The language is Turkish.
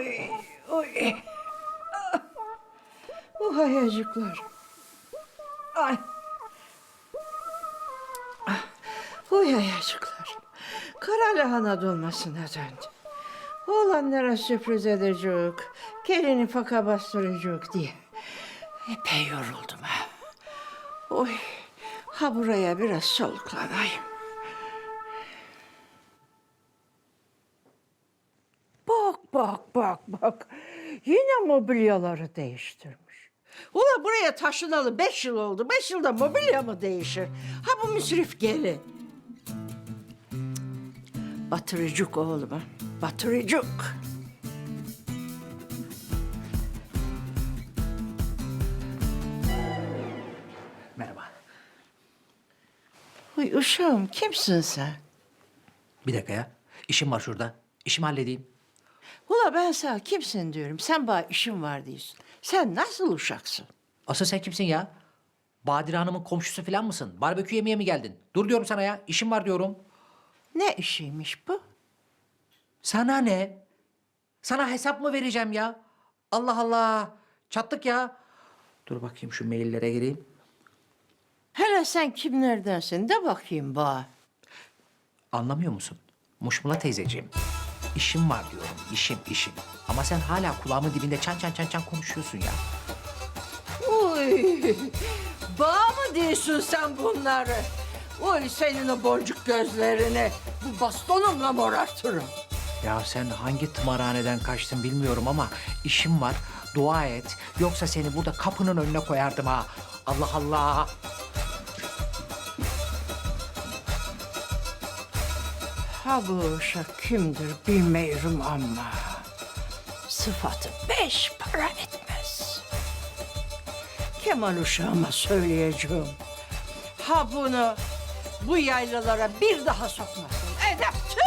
Oy, oy. Bu hayacıklar. Ay. Bu hayacıklar. Kara lahana dolmasına döndü. Oğlanlara sürpriz edecek, gelini faka bastıracak diye. Epey yoruldum ha. Oy, ha buraya biraz soluklanayım. Bak bak bak. Yine mobilyaları değiştirmiş. Ula buraya taşınalı beş yıl oldu. Beş yılda mobilya mı değişir? Ha bu müsrif geli. Batırıcık oğlum. Batırıcık. Merhaba. Uy uşağım kimsin sen? Bir dakika ya. İşim var şurada. İşimi halledeyim. Ula ben sana kimsin diyorum. Sen bana işin var diyorsun. Sen nasıl uşaksın? Asıl sen kimsin ya? Badire Hanım'ın komşusu falan mısın? Barbekü yemeye mi geldin? Dur diyorum sana ya. İşim var diyorum. Ne işiymiş bu? Sana ne? Sana hesap mı vereceğim ya? Allah Allah. Çattık ya. Dur bakayım şu maillere gireyim. Hele sen kimlerdensin de bakayım bana. Anlamıyor musun? Muşmula teyzeciğim. İşim var diyorum. İşim, işim. Ama sen hala kulağımın dibinde çan çan çan çan konuşuyorsun ya. Uy, bağ mı diyorsun sen bunları? Uy senin o boncuk gözlerini bu bastonumla morartırım. Ya sen hangi tımarhaneden kaçtın bilmiyorum ama işim var. Dua et. Yoksa seni burada kapının önüne koyardım ha. Allah Allah. Ha bu kimdir bilmiyorum ama sıfatı beş para etmez. Kemal uşağıma söyleyeceğim. Ha bunu bu yaylalara bir daha sokmasın. Edepsiz!